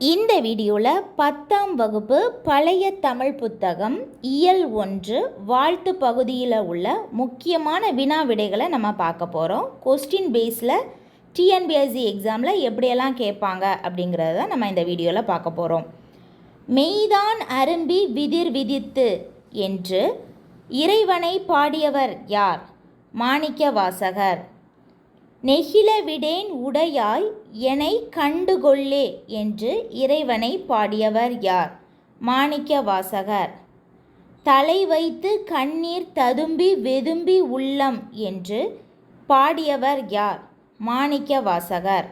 இந்த வீடியோவில் பத்தாம் வகுப்பு பழைய தமிழ் புத்தகம் இயல் ஒன்று வாழ்த்து பகுதியில் உள்ள முக்கியமான வினா விடைகளை நம்ம பார்க்க போகிறோம் கொஸ்டின் பேஸில் டிஎன்பிஎஸ்சி எக்ஸாமில் எப்படியெல்லாம் கேட்பாங்க அப்படிங்கிறத நம்ம இந்த வீடியோவில் பார்க்க போகிறோம் மெய்தான் அரும்பி விதிர் விதித்து என்று இறைவனை பாடியவர் யார்? மாணிக்க வாசகர் நெகிழவிடேன் உடையாய் எனை கண்டுகொள்ளே என்று இறைவனை பாடியவர் யார்? மாணிக்க வாசகர் தலை வைத்து கண்ணீர் ததும்பி வெதும்பி உள்ளம் என்று பாடியவர் யார்? மாணிக்க வாசகர்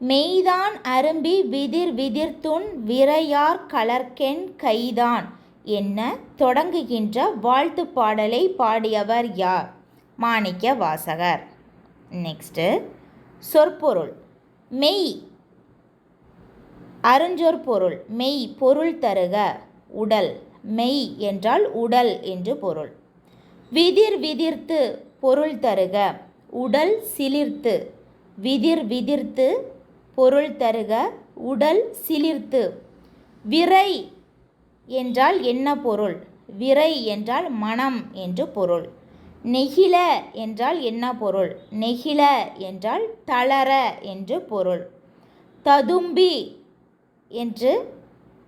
மெய்தான் அரும்பி விதிர் விதிர்த்துன் விரையார் கலர்கென் கைதான் என்ன தொடங்குகின்ற வாழ்த்துப் பாடலை பாடியவர் யார்? மாணிக்க வாசகர் நெக்ஸ்ட்டு சொற்பொருள். மெய். அருஞ்சொற்பொருள் மெய் பொருள் தருக. உடல். மெய் என்றால் உடல் என்று பொருள். விதிர் விதிர்த்து பொருள் தருக. உடல் சிலிர்த்து. விதிர் விதிர்த்து பொருள் தருக. உடல் சிலிர்த்து. விரை என்றால் என்ன பொருள்? விரை என்றால் மனம் என்று பொருள். நெகிழ என்றால் என்ன பொருள்? நெகிழ என்றால் தளர என்று பொருள். ததும்பி என்று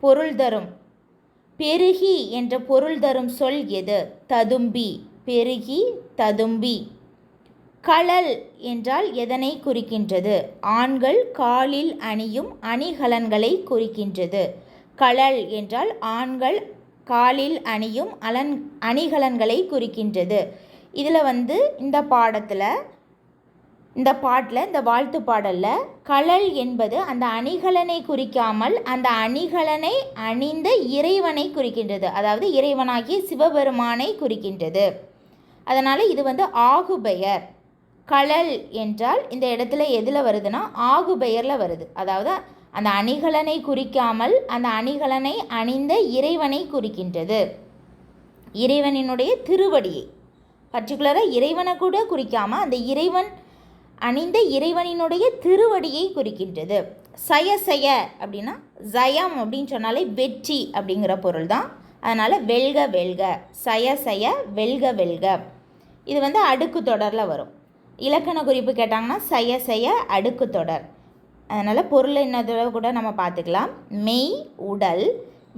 பொருள் தரும். பெருகி என்ற பொருள் தரும் சொல் எது? ததும்பி. பெருகி ததும்பி. களல் என்றால் எதனை குறிக்கின்றது? ஆண்கள் காலில் அணியும் அணிகலன்களை குறிக்கின்றது. களல் என்றால் ஆண்கள் காலில் அணியும் அலன் அணிகலன்களை குறிக்கின்றது. இதில் வந்து இந்த பாடத்தில் இந்த பாட்டில் இந்த வாழ்த்து பாடலில் கலல் என்பது அந்த அணிகலனை குறிக்காமல் அந்த அணிகலனை அணிந்த இறைவனை குறிக்கின்றது. அதாவது இறைவனாகிய சிவபெருமானை குறிக்கின்றது. அதனால் இது வந்து ஆகுபெயர். கலல் என்றால் இந்த இடத்துல எதில் வருதுன்னா ஆகுபெயரில் வருது. அதாவது அந்த அணிகலனை குறிக்காமல் அந்த அணிகலனை அணிந்த இறைவனை குறிக்கின்றது. இறைவனினுடைய திருவடியை. பர்டிகுலராக இறைவனை கூட குறிக்காமல் அந்த இறைவன் அணிந்த இறைவனினுடைய திருவடியை குறிக்கின்றது. சய சய அப்படின்னா ஜயம் அப்படின்னு சொன்னாலே வெற்றி அப்படிங்கிற பொருள் தான் அதனால் வெல்க வெல்க சய சய வெல்க வெல்க. இது வந்து அடுக்கு தொடரில் வரும். இலக்கண குறிப்பு கேட்டாங்கன்னா சய சய அடுக்கு தொடர். அதனால் பொருள் என்னதோட கூட நம்ம பார்த்துக்கலாம். மெய் உடல்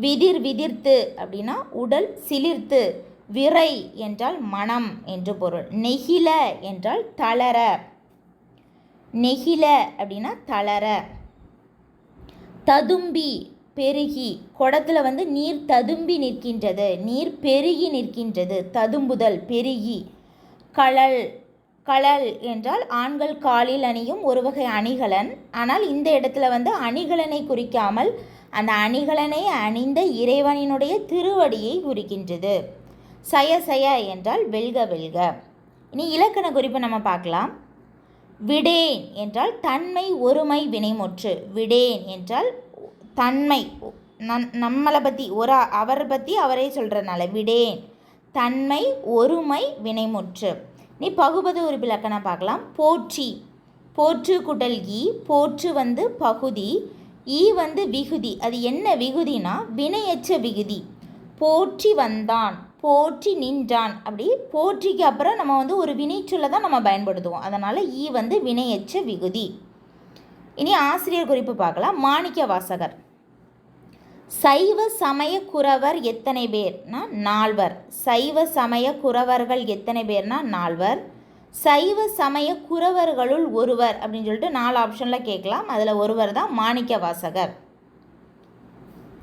விதிர் விதிர்த்து அப்படின்னா உடல் சிலிர்த்து. விரை என்றால் மனம் என்று பொருள். நெகிழ என்றால் தளர. நெகிழ அப்படின்னா தளர. ததும்பி பெருகி. குடத்தில் வந்து நீர் ததும்பி நிற்கின்றது. நீர் பெருகி நிற்கின்றது. ததும்புதல் பெருகி. களல் களல் என்றால் ஆண்கள் காலில் அணியும் ஒரு வகை அணிகலன். ஆனால் இந்த இடத்துல வந்து அணிகலனை குறிக்காமல் அந்த அணிகலனை அணிந்த இறைவனினுடைய திருவடியை குறிக்கின்றது. சய சய என்றால் வெல்க வெல்க. இனி இலக்கண குறிப்பு நம்ம பார்க்கலாம். விடேன் என்றால் தன்மை ஒருமை வினைமுற்று. விடேன் என்றால் தன்மை. நன் நம்மளை பற்றி ஒரு அவரை பற்றி அவரே சொல்கிறனால விடேன். தன்மை ஒருமை வினைமுற்று. நீ பகுபது உறுப்பு இலக்கணம் பார்க்கலாம். போற்றி. போற்று குடல் ஈ போற்று வந்து பகுதி ஈ வந்து விகுதி. அது என்ன விகுதினா வினையச்ச விகுதி. போற்றி வந்தான். போற்றி நின்றான். அப்படி போற்றிக்கு அப்புறம் நம்ம வந்து ஒரு வினைச்சொல்லை தான் நம்ம பயன்படுத்துவோம். அதனால் ஈ வந்து வினையச்ச விகுதி. இனி ஆசிரியர் குறிப்பு பார்க்கலாம். மாணிக்க வாசகர். சைவ சமய குறவர் எத்தனை பேர்னா நால்வர். சைவ சமய குறவர்கள் எத்தனை பேர்னா நால்வர். சைவ சமய குறவர்களுள் ஒருவர் அப்படின்னு சொல்லிட்டு நாலு ஆப்ஷனில் கேட்கலாம். அதில் ஒருவர் தான் மாணிக்க வாசகர்.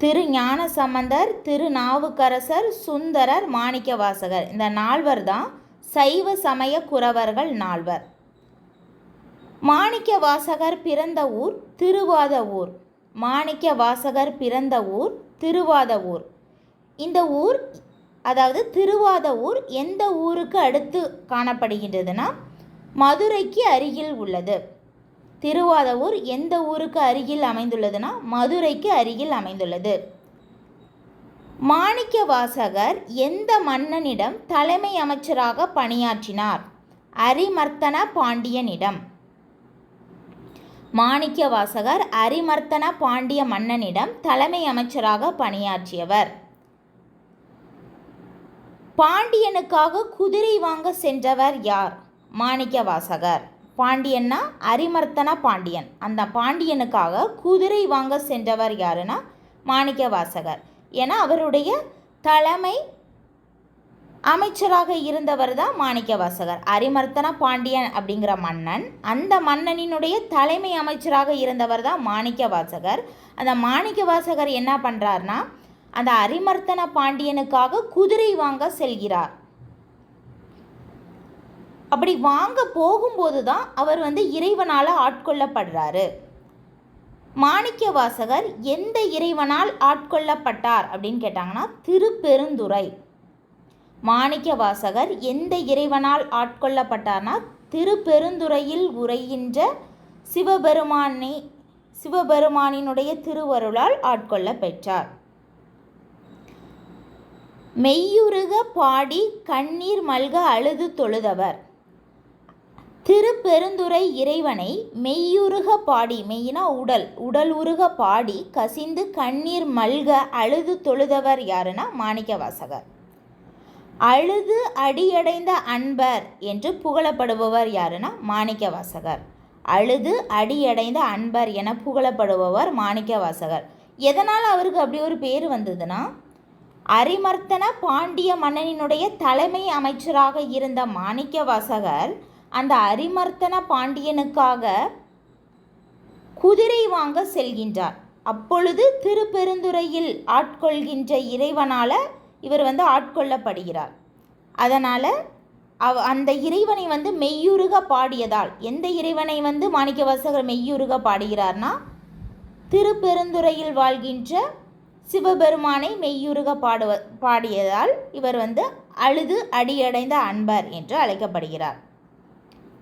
திரு ஞான சம்பந்தர் திரு நாவுக்கரசர் சுந்தரர் மாணிக்க வாசகர் இந்த நால்வர் தான் சைவ சமய குறவர்கள் நால்வர். மாணிக்க வாசகர் பிறந்த ஊர் திருவாத ஊர். மாணிக்க வாசகர் பிறந்த ஊர் திருவாத ஊர். இந்த ஊர் அதாவது திருவாத ஊர் எந்த ஊருக்கு அடுத்து காணப்படுகின்றதுன்னா மதுரைக்கு அருகில் உள்ளது. திருவாதவூர் எந்த ஊருக்கு அருகில் அமைந்துள்ளதுன்னா மதுரைக்கு அருகில் அமைந்துள்ளது. மாணிக்க வாசகர் எந்த மன்னனிடம் தலைமை அமைச்சராக பணியாற்றினார்? அரிமர்த்தன பாண்டியனிடம். மாணிக்க வாசகர் அரிமர்த்தன பாண்டிய மன்னனிடம் தலைமை அமைச்சராக பணியாற்றியவர். பாண்டியனுக்காக குதிரை வாங்க சென்றவர் யார்? மாணிக்க வாசகர் பாண்டியன்னா அரிமர்த்தன பாண்டியன். அந்த பாண்டியனுக்காக குதிரை வாங்க சென்றவர் யாருன்னா மாணிக்க வாசகர் ஏன்னா அவருடைய தலைமை அமைச்சராக இருந்தவர் தான் மாணிக்க வாசகர் அரிமர்த்தன பாண்டியன் அப்படிங்கிற மன்னன் அந்த மன்னனினுடைய தலைமை அமைச்சராக இருந்தவர் தான் மாணிக்க வாசகர் அந்த மாணிக்க வாசகர் என்ன பண்ணுறாருனா அந்த அரிமர்த்தன பாண்டியனுக்காக குதிரை வாங்க செல்கிறார். அப்படி வாங்க போகும்போது தான் அவர் வந்து இறைவனால் ஆட்கொள்ளப்படுறாரு. மாணிக்க வாசகர் எந்த இறைவனால் ஆட்கொள்ளப்பட்டார் அப்படின்னு கேட்டாங்கன்னா திருப்பெருந்துறை. மாணிக்க வாசகர் எந்த இறைவனால் ஆட்கொள்ளப்பட்டார்னா திருப்பெருந்துறையில் உரைகின்ற சிவபெருமானே சிவபெருமானினுடைய திருவருளால் ஆட்கொள்ள பெற்றார் மெய்யுருக பாடி கண்ணீர் மல்க அழுது தொழுதவர். திருப்பெருந்துறை இறைவனை மெய்யுருக பாடி மெய்னா உடல் உடல் உருக பாடி கசிந்து கண்ணீர் மல்க அழுது தொழுதவர் யாருன்னா மாணிக்க வாசகர் அழுது அடியடைந்த அன்பர் என்று புகழப்படுபவர் யாருன்னா மாணிக்க வாசகர் அழுது அடியடைந்த அன்பர் என புகழப்படுபவர் மாணிக்க வாசகர் எதனால் அவருக்கு அப்படி ஒரு பேர் வந்ததுன்னா அரிமர்த்தன பாண்டிய மன்னனினுடைய தலைமை அமைச்சராக இருந்த மாணிக்க வாசகர் அந்த அரிமர்த்தன பாண்டியனுக்காக குதிரை வாங்க செல்கின்றார். அப்பொழுது திருப்பெருந்துறையில் ஆட்கொள்கின்ற இறைவனால் இவர் வந்து ஆட்கொள்ளப்படுகிறார். அதனால் அவ அந்த இறைவனை வந்து மெய்யுருக பாடியதால் எந்த இறைவனை வந்து மாணிக்கவாசகர் மெய்யுருக பாடுகிறார்னா திருப்பெருந்துறையில் வாழ்கின்ற சிவபெருமானை மெய்யுருக பாடுவ பாடியதால் இவர் வந்து அழுது அடியடைந்த அன்பர் என்று அழைக்கப்படுகிறார்.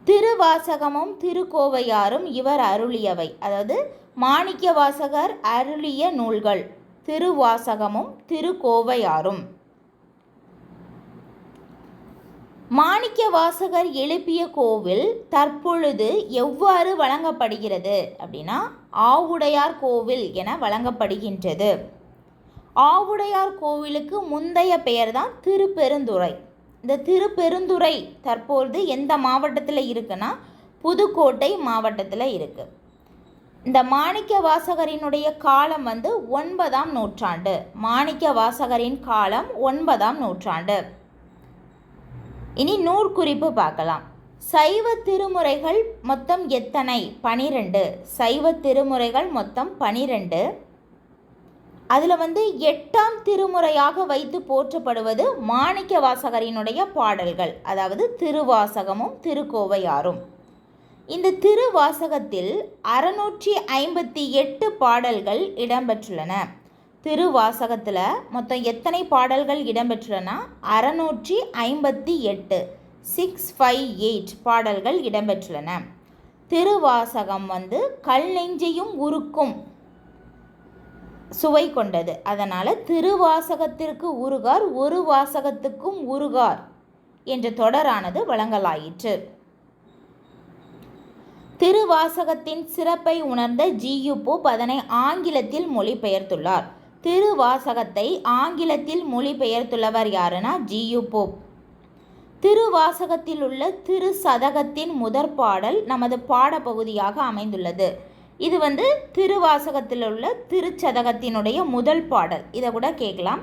திருவாசகமும் திருக்கோவையாரும் இவர் அருளியவை. அதாவது மாணிக்க வாசகர் அருளிய நூல்கள் திருவாசகமும் திருக்கோவையாரும். மாணிக்க வாசகர் எழுப்பிய கோவில் தற்பொழுது எவ்வாறு வழங்கப்படுகிறது அப்படின்னா ஆவுடையார் கோவில் என வழங்கப்படுகின்றது. ஆவுடையார் கோவிலுக்கு முந்தைய பெயர் தான் திருப்பெருந்துறை. இந்த திருப்பெருந்துறை தற்பொழுது எந்த மாவட்டத்தில் இருக்குன்னா புதுக்கோட்டை மாவட்டத்தில் இருக்குது இந்த மாணிக்க வாசகரினுடைய காலம் வந்து ஒன்பதாம் நூற்றாண்டு. மாணிக்க வாசகரின் காலம் ஒன்பதாம் நூற்றாண்டு. இனி நூற்குறிப்பு பார்க்கலாம். சைவ திருமுறைகள் மொத்தம் எத்தனை? பனிரெண்டு. சைவ திருமுறைகள் மொத்தம் பனிரெண்டு. அதில் வந்து எட்டாம் திருமுறையாக வைத்து போற்றப்படுவது மாணிக்க வாசகரினுடைய பாடல்கள் அதாவது திருவாசகமும் திருக்கோவையாரும். இந்த திருவாசகத்தில் அறுநூற்றி ஐம்பத்தி எட்டு பாடல்கள் இடம்பெற்றுள்ளன. திருவாசகத்தில் மொத்தம் எத்தனை பாடல்கள் இடம்பெற்றுள்ளன? அறநூற்றி ஐம்பத்தி எட்டு சிக்ஸ் ஃபைவ் எயிட் பாடல்கள் இடம்பெற்றுள்ளன. திருவாசகம் வந்து கல் நெஞ்சையும் உருக்கும் சுவை கொண்டது. அதனால் திருவாசகத்திற்கு உருகார் ஒரு வாசகத்துக்கும் உருகார் என்ற தொடரானது வழங்கலாயிற்று. திருவாசகத்தின் சிறப்பை உணர்ந்த ஜியுபோ அதனை ஆங்கிலத்தில் மொழிபெயர்த்துள்ளார். திருவாசகத்தை ஆங்கிலத்தில் மொழிபெயர்த்துள்ளவர் யாருன்னா ஜியுபோ திருவாசகத்தில் உள்ள திரு சதகத்தின் முதற் பாடல் நமது பாடப்பகுதியாக அமைந்துள்ளது. இது வந்து திருவாசகத்தில் உள்ள திருச்சதகத்தினுடைய முதல் பாடல். இதை கூட கேட்கலாம்.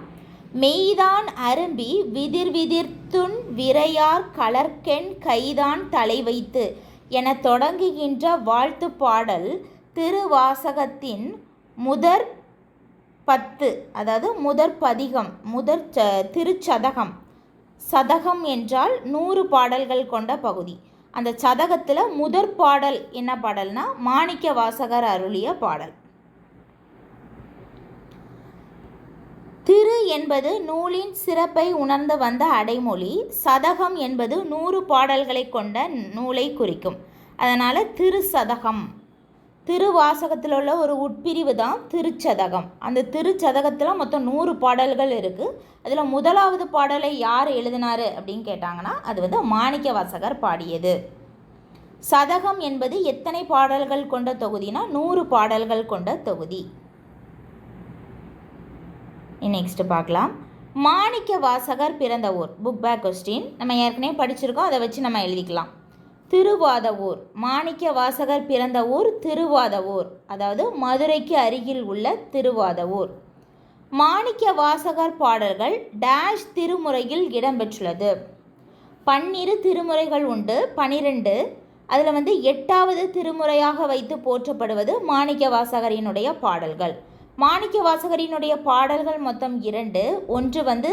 மெய்தான் அரும்பி விதிர் விதிர்த்துன் விரையார் கலர்கெண் கைதான் தலை வைத்து என தொடங்குகின்ற வாழ்த்து பாடல் திருவாசகத்தின் முதற் பத்து அதாவது முதற் பதிகம் முதற் ச திருச்சதகம். சதகம் என்றால் நூறு பாடல்கள் கொண்ட பகுதி. அந்த சதகத்தில் முதற் பாடல் என்ன பாடல்னா மாணிக்க வாசகர் அருளிய பாடல். திரு என்பது நூலின் சிறப்பை உணர்ந்து வந்த அடைமொழி சதகம் என்பது நூறு பாடல்களை கொண்ட நூலை குறிக்கும். அதனால் திரு சதகம். திருவாசகத்தில் உள்ள ஒரு உட்பிரிவு தான் திருச்சதகம். அந்த திருச்சதகத்தில் மொத்தம் நூறு பாடல்கள் இருக்குது அதில் முதலாவது பாடலை யார் எழுதினாரு அப்படின்னு கேட்டாங்கன்னா அது வந்து மாணிக்க வாசகர் பாடியது. சதகம் என்பது எத்தனை பாடல்கள் கொண்ட தொகுதினா நூறு பாடல்கள் கொண்ட தொகுதி. நெக்ஸ்ட் பார்க்கலாம். மாணிக்க வாசகர் பிறந்த ஊர் புக் பேக் கொஸ்டின் நம்ம ஏற்கனவே படிச்சிருக்கோம் அதை வச்சு நம்ம எழுதிக்கலாம். திருவாதவூர். மாணிக்க வாசகர் பிறந்த ஊர் திருவாதவூர். அதாவது மதுரைக்கு அருகில் உள்ள திருவாதவூர். மாணிக்க வாசகர் பாடல்கள் டேஷ் திருமுறையில் இடம்பெற்றுள்ளது. பன்னிரு திருமுறைகள் உண்டு பனிரெண்டு. அதில் வந்து எட்டாவது திருமுறையாக வைத்து போற்றப்படுவது மாணிக்க வாசகரினுடைய பாடல்கள். மாணிக்க வாசகரினுடைய பாடல்கள் மொத்தம் இரண்டு. ஒன்று வந்து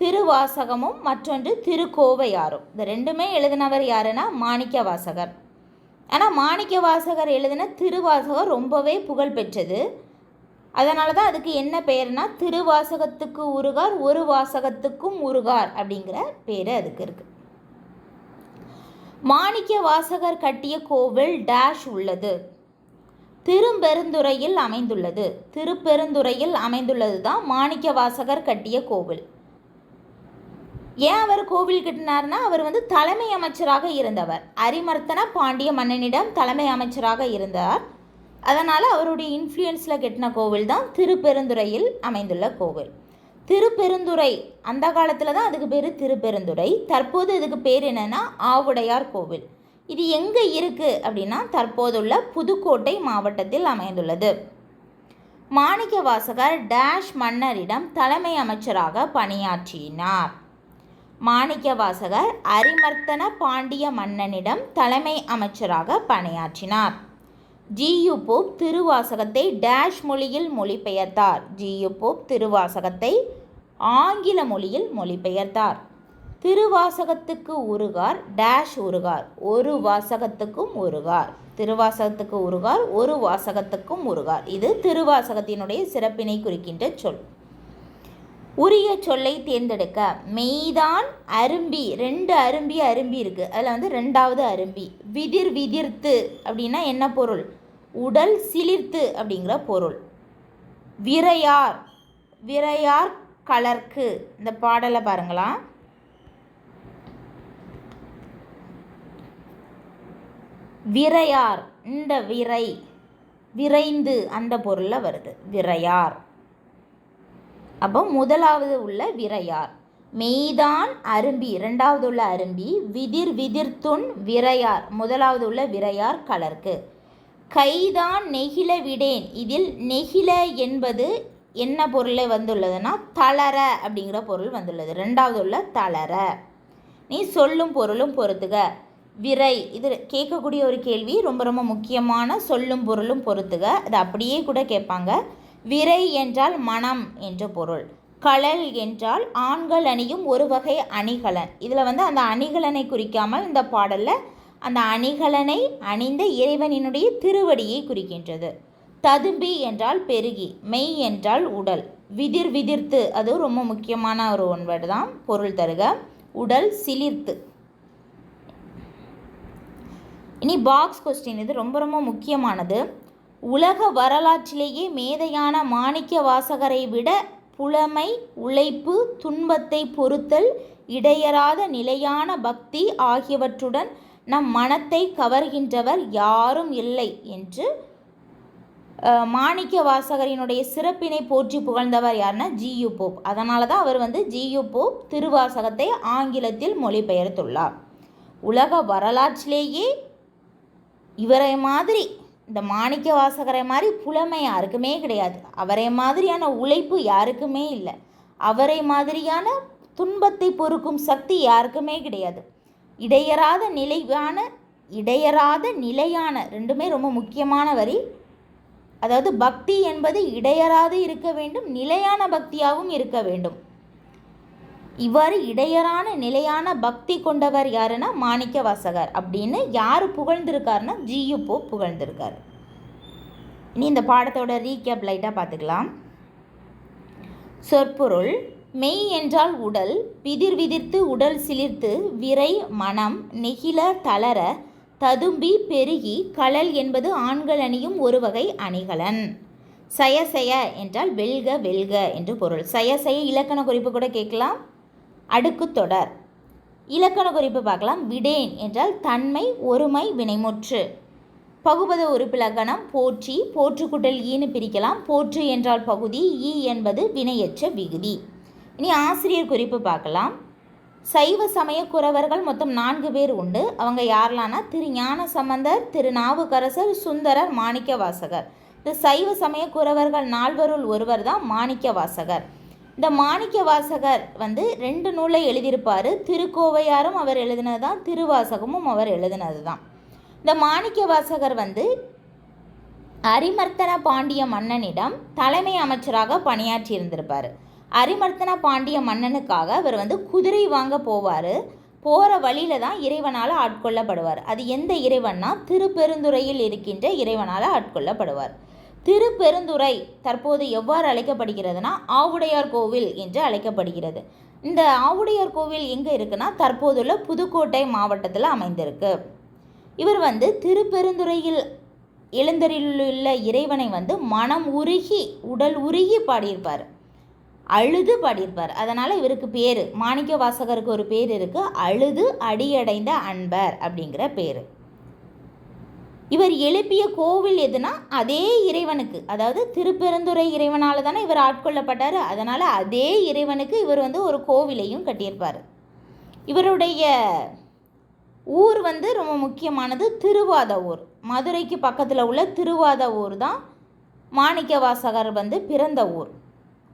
திருவாசகமும் மற்றொன்று திருக்கோவையாரும். இந்த ரெண்டுமே எழுதினவர் யாருன்னா மாணிக்க வாசகர் ஆனால் மாணிக்க வாசகர் எழுதின திருவாசகம் ரொம்பவே புகழ் பெற்றது. அதனால தான் அதுக்கு என்ன பெயர்னா திருவாசகத்துக்கு உருகார் ஒரு வாசகத்துக்கும் உருகார் அப்படிங்கிற பேர் அதுக்கு இருக்கு. மாணிக்க வாசகர் கட்டிய கோவில் டேஷ் உள்ளது. திருப்பெருந்துறையில் அமைந்துள்ளது. திருப்பெருந்துறையில் அமைந்துள்ளது தான் மாணிக்க வாசகர் கட்டிய கோவில். ஏன் அவர் கோவில் கட்டினார்னா அவர் வந்து தலைமை அமைச்சராக இருந்தவர். அரிமர்த்தன பாண்டிய மன்னனிடம் தலைமை அமைச்சராக இருந்தார். அதனால் அவருடைய இன்ஃப்ளூயன்ஸில் கட்டின கோவில் தான் திருப்பெருந்துறையில் அமைந்துள்ள கோவில். திருப்பெருந்துறை அந்த காலத்தில் தான் அதுக்கு பேர் திருப்பெருந்துறை. தற்போது இதுக்கு பேர் என்னென்னா ஆவுடையார் கோவில். இது எங்கே இருக்குது அப்படின்னா தற்போதுள்ள புதுக்கோட்டை மாவட்டத்தில் அமைந்துள்ளது. மாணிக்க வாசகர் டேஷ் மன்னரிடம் தலைமை அமைச்சராக பணியாற்றினார். மாணிக்க வாசகர் அரிமர்த்தன பாண்டிய மன்னனிடம் தலைமை அமைச்சராக பணியாற்றினார். ஜியு போப் திருவாசகத்தை டேஷ் மொழியில் மொழிபெயர்த்தார். ஜியு போப் திருவாசகத்தை ஆங்கில மொழியில் மொழிபெயர்த்தார். திருவாசகத்துக்கு உருகார் டேஷ் உருகார் ஒரு வாசகத்துக்கும் உருகார். திருவாசகத்துக்கு உருகார் ஒரு வாசகத்துக்கும் உருகார். இது திருவாசகத்தினுடைய சிறப்பினை குறிக்கின்ற சொல். உரிய சொல்லை தேர்ந்தெடுக்க. மெய்தான் அரும்பி ரெண்டு அரும்பி அரும்பி இருக்குது அதில் வந்து ரெண்டாவது அரும்பி. விதிர் விதிர்த்து அப்படின்னா என்ன பொருள்? உடல் சிலிர்த்து அப்படிங்கிற பொருள். விரையார் விரையார் கலர்க்கு. இந்த பாடலை பாருங்களா விரையார் இந்த விரை விரைந்து அந்த பொருளில் வருது. விரையார். அப்போ முதலாவது உள்ள விரையார். மெய்தான் அரும்பி இரண்டாவது உள்ள அரும்பி விதிர் விதிர்த்துண் விரையார். முதலாவது உள்ள விரையார் கலர்க்கு. கைதான் நெகிழ விடேன். இதில் நெகிழ என்பது என்ன பொருளை வந்துள்ளதுன்னா தளர அப்படிங்கிற பொருள் வந்துள்ளது. ரெண்டாவது உள்ள தளர. நீ சொல்லும் பொருளும் பொறுத்துக விரை இது கேட்கக்கூடிய ஒரு கேள்வி. ரொம்ப ரொம்ப முக்கியமான சொல்லும் பொருளும் பொறுத்துக அது அப்படியே கூட கேட்பாங்க. விரை என்றால் மனம் என்ற பொருள். கழல் என்றால் ஆண்கள் அணியும் ஒரு வகை அணிகலன். இதில் வந்து அந்த அணிகலனை குறிக்காமல் இந்த பாடலில் அந்த அணிகலனை அணிந்த இறைவனினுடைய திருவடியை குறிக்கின்றது. ததும்பி என்றால் பெருகி மெய் என்றால் உடல். விதிர் விதிர்த்து அது ரொம்ப முக்கியமான ஒரு ஒன்பது தான் பொருள் தருக உடல் சிலிர்த்து. இனி பாக்ஸ் கொஸ்டின் இது ரொம்ப ரொம்ப முக்கியமானது. உலக வரலாற்றிலேயே மேதையான மாணிக்க வாசகரை விட புலமை உழைப்பு துன்பத்தை பொறுத்தல் இடையறாத நிலையான பக்தி ஆகியவற்றுடன் நம் மனத்தை கவர்கின்றவர் யாரும் இல்லை என்று மாணிக்க வாசகரினுடைய சிறப்பினை போற்றி புகழ்ந்தவர் யாருன்னா ஜியு போப். அதனால தான் அவர் வந்து ஜியு போப் திருவாசகத்தை ஆங்கிலத்தில் மொழிபெயர்த்துள்ளார். உலக வரலாற்றிலேயே இவரை மாதிரி இந்த மாணிக்க வாசகரை மாதிரி புலமை யாருக்குமே கிடையாது. அவரை மாதிரியான உழைப்பு யாருக்குமே இல்லை. அவரை மாதிரியான துன்பத்தை பொறுக்கும் சக்தி யாருக்குமே கிடையாது. இடையறாத நிலையான இடையறாத நிலையான ரெண்டுமே ரொம்ப முக்கியமான வரி. அதாவது பக்தி என்பது இடையராது இருக்க வேண்டும் நிலையான பக்தியாகவும் இருக்க வேண்டும். இவ்வாறு இடையறான நிலையான பக்தி கொண்டவர் யாருன்னா மாணிக்க வாசகர் அப்படின்னு யார் புகழ்ந்திருக்காருன்னா ஜியு போ புகழ்ந்திருக்கார். இனி இந்த பாடத்தோட ரீகேப் லைட்டாக பார்த்துக்கலாம். சொற்பொருள் மெய் என்றால் உடல் விதிர் விதிர்த்து உடல் சிலிர்த்து விரை மனம் நெகிழ தளர ததும்பி பெருகி கலல் என்பது ஆண்கள் அணியும் ஒரு வகை அணிகலன். சய சய என்றால் வெல்க வெல்க என்று பொருள். சய சய இலக்கண குறிப்பு கூட கேட்கலாம். அடுக்கு தொடர் இலக்கண குறிப்பு பார்க்கலாம். விடேன் என்றால் தன்மை ஒருமை வினைமுற்று. பகுபத உறுப்பிலக்கணம் போற்றி போற்றுக்குட்டல் ஈனு பிரிக்கலாம். போற்று என்றால் பகுதி ஈ என்பது வினையற்ற விகுதி. இனி ஆசிரியர் குறிப்பு பார்க்கலாம். சைவ சமய குறவர்கள் மொத்தம் நான்கு பேர் உண்டு. அவங்க யாரெல்லாம்னா திரு ஞான சம்பந்தர் திரு நாவுக்கரசர் சுந்தரர் மாணிக்க வாசகர் இந்த சைவ சமய குறவர்கள் நால்வருள் ஒருவர் தான் மாணிக்க வாசகர் இந்த மாணிக்க வாசகர் வந்து ரெண்டு நூலை எழுதியிருப்பார். திருக்கோவையாரும் அவர் எழுதினது தான் திருவாசகமும் அவர் எழுதினது தான் இந்த மாணிக்க வாசகர் வந்து அரிமர்த்தன பாண்டிய மன்னனிடம் தலைமை அமைச்சராக பணியாற்றி இருந்திருப்பார். அரிமர்த்தன பாண்டிய மன்னனுக்காக அவர் வந்து குதிரை வாங்க போவார். போகிற வழியில தான் இறைவனால் ஆட்கொள்ளப்படுவார். அது எந்த இறைவன்னா திருப்பெருந்துறையில் இருக்கின்ற இறைவனால் ஆட்கொள்ளப்படுவார். திருப்பெருந்துறை தற்போது எவ்வாறு அழைக்கப்படுகிறதுனா ஆவுடையார் கோவில் என்று அழைக்கப்படுகிறது. இந்த ஆவுடையார் கோவில் எங்கே இருக்குன்னா தற்போதுள்ள புதுக்கோட்டை மாவட்டத்தில் அமைந்திருக்கு. இவர் வந்து திருப்பெருந்துறையில் எழுந்தருளுள்ள இறைவனை வந்து மனம் உருகி உடல் உருகி பாடியிருப்பார். அழுது பாடியிருப்பார். அதனால் இவருக்கு பேர் மாணிக்க வாசகருக்கு ஒரு பேர் இருக்குது அழுது அடியடைந்த அன்பர் அப்படிங்கிற பேர். இவர் எழுப்பிய கோவில் எதுனா அதே இறைவனுக்கு. அதாவது திருப்பெருந்துறை இறைவனால் தானே இவர் ஆட்கொள்ளப்பட்டார். அதனால் அதே இறைவனுக்கு இவர் வந்து ஒரு கோவிலையும் கட்டியிருப்பார். இவருடைய ஊர் வந்து ரொம்ப முக்கியமானது திருவாத ஊர். மதுரைக்கு பக்கத்தில் உள்ள திருவாத ஊர் தான் மாணிக்க வாசகர் வந்து பிறந்த ஊர்.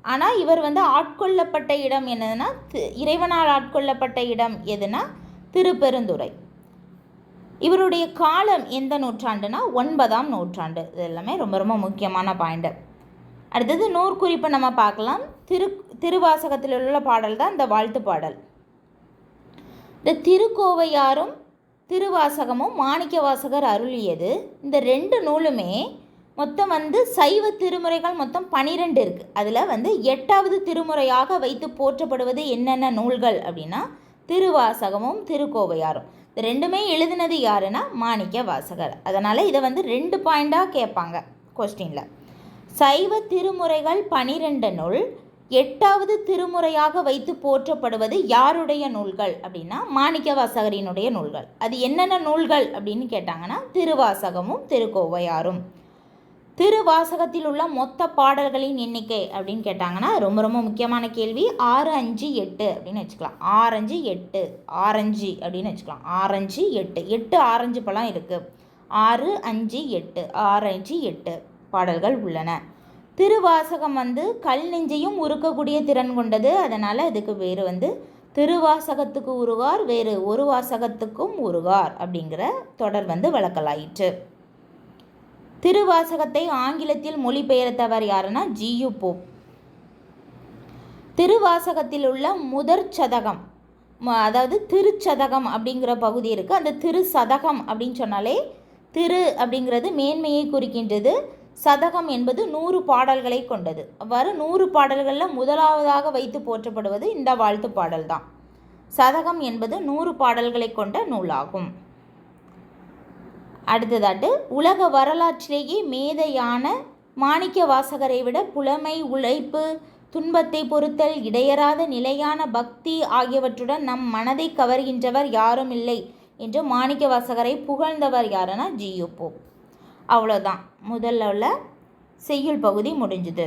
ஆனால் இவர் வந்து ஆட்கொள்ளப்பட்ட இடம் என்னதுன்னா தி- இறைவனால் ஆட்கொள்ளப்பட்ட இடம் எதுனா திருப்பெருந்துறை. இவருடைய காலம் எந்த நூற்றாண்டுனா ஒன்பதாம் நூற்றாண்டு. இது எல்லாமே ரொம்ப ரொம்ப முக்கியமான பாயிண்ட்டு அடுத்தது நூற்குறிப்பை நம்ம பார்க்கலாம். திரு திருவாசகத்தில் உள்ள பாடல் தான் இந்த வாழ்த்து பாடல். இந்த திருக்கோவையாரும் திருவாசகமும் மாணிக்க வாசகர் அருளியது. இந்த ரெண்டு நூலுமே மொத்தம் வந்து சைவ திருமுறைகள் மொத்தம் பனிரெண்டு இருக்குது அதில் வந்து எட்டாவது திருமுறையாக வைத்து போற்றப்படுவது என்னென்ன நூல்கள் அப்படின்னா திருவாசகமும் திருக்கோவையாரும். ரெண்டுமே எழுதினது யாருன்னா மாணிக்க வாசகர். அதனால் இதை வந்து ரெண்டு பாயிண்டாக கேட்பாங்க கொஸ்டினில். சைவ திருமுறைகள் பனிரெண்டு நூல் எட்டாவது திருமுறையாக வைத்து போற்றப்படுவது யாருடைய நூல்கள்? அப்படின்னா மாணிக்க வாசகரினுடைய நூல்கள். அது என்னென்ன நூல்கள் அப்படின்னு கேட்டாங்கன்னா திருவாசகமும் திருக்கோவையாரும். திருவாசகத்தில் உள்ள மொத்த பாடல்களின் எண்ணிக்கை அப்படின்னு கேட்டாங்கன்னா ரொம்ப ரொம்ப முக்கியமான கேள்வி. ஆறு அஞ்சு எட்டு அப்படின்னு வச்சுக்கலாம். ஆரஞ்சு எட்டு. ஆரஞ்சு அப்படின்னு வச்சுக்கலாம். ஆரஞ்சு எட்டு. எட்டு ஆரஞ்சு பழம் இருக்குது ஆறு அஞ்சு எட்டு. ஆரஞ்சு எட்டு பாடல்கள் உள்ளன. திருவாசகம் வந்து கல் நெஞ்சையும் உருக்கக்கூடிய திறன் கொண்டது. அதனால் இதுக்கு வேறு வந்து திருவாசகத்துக்கு உருவார் வேறு ஒரு வாசகத்துக்கும் உருவார் அப்படிங்கிற தொடர் வந்து வழக்கலாயிற்று. திருவாசகத்தை ஆங்கிலத்தில் மொழிபெயர்த்தவர் யாருன்னா ஜியு போப் திருவாசகத்தில் உள்ள முதற் சதகம் அதாவது திருச்சதகம் அப்படிங்கிற பகுதி இருக்குது அந்த திரு சதகம் அப்படின்னு சொன்னாலே திரு அப்படிங்கிறது மேன்மையை குறிக்கின்றது. சதகம் என்பது நூறு பாடல்களை கொண்டது. அவ்வாறு நூறு பாடல்களில் முதலாவதாக வைத்து போற்றப்படுவது இந்த வாழ்த்து பாடல்தான். சதகம் என்பது நூறு பாடல்களை கொண்ட நூலாகும். அடுத்ததாட்டு உலக வரலாற்றிலேயே மேதையான மாணிக்க வாசகரை விட புலமை உழைப்பு துன்பத்தை பொறுத்தல் இடையறாத நிலையான பக்தி ஆகியவற்றுடன் நம் மனதை கவர்கின்றவர் யாரும் இல்லை என்று மாணிக்க வாசகரை புகழ்ந்தவர் யாருன்னா ஜியு போப் அவ்வளோதான். முதல்ல உள்ள செய்யுள் பகுதி முடிஞ்சுது.